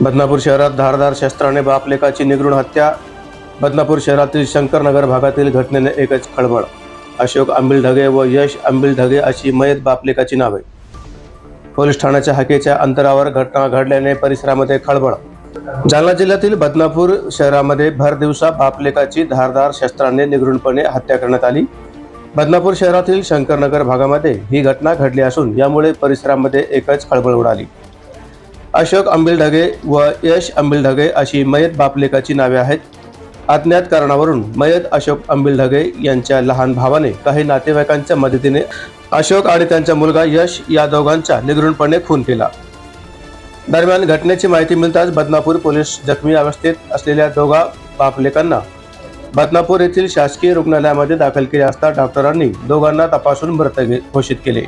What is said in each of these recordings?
बदनापूर शहरात धारदार शस्त्राने बापलेकाची निगृण हत्या बदनापूर शहरातील शंकरनगर भागातील घटनेने एकच खळबळ. अशोक आंबिल ढगे व यश आंबिल ढगे अशी मयत बापलेकाची नावे. पोलीस ठाण्याच्या हाकेच्या अंतरावर घटना घडल्याने परिसरामध्ये खळबळ. जालना जिल्ह्यातील बदनापूर शहरामध्ये भर दिवसा बापलेकाची धारदार शस्त्राने निगृणपणे हत्या करण्यात आली. बदनापूर शहरातील शंकरनगर भागामध्ये ही घटना घडली असून यामुळे परिसरामध्ये एकच खळबळ उडाली. अशोक आंबिलढगे व यश आंबिलढगे अशी मयत बापलेकाची नावे आहेत. अज्ञात कारणावरून मयत अशोक आंबिलढगे यांच्या लहान भावाने काही नातेवाईकांच्या मदतीने अशोक आणि त्यांचा मुलगा यश या दोघांचा निगृणपणे खून केला. दरम्यान घटनेची माहिती मिळताच बदनापूर पोलीस जखमी अवस्थेत असलेल्या दोघा बापलेकांना बदनापूर येथील शासकीय रुग्णालयामध्ये दाखल केले असता डॉक्टरांनी दोघांना तपासून मृत घोषित केले.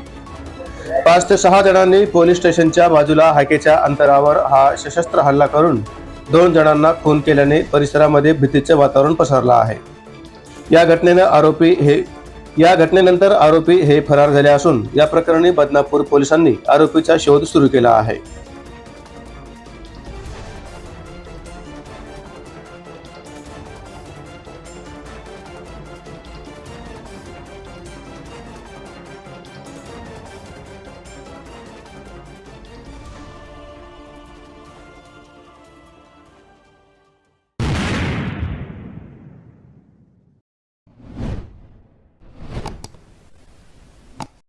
पाच ते सहा जणांनी पोलीस स्टेशनच्या बाजूला हाकेच्या अंतरावर हा सशस्त्र हल्ला करून दोन जणांना खून केल्याने परिसरामध्ये भीतीचे वातावरण पसरलं आहे. या घटनेनं आरोपी हे या घटनेनंतर आरोपी हे फरार झाले असून या प्रकरणी बदनापूर पोलिसांनी आरोपीचा शोध सुरू केला आहे.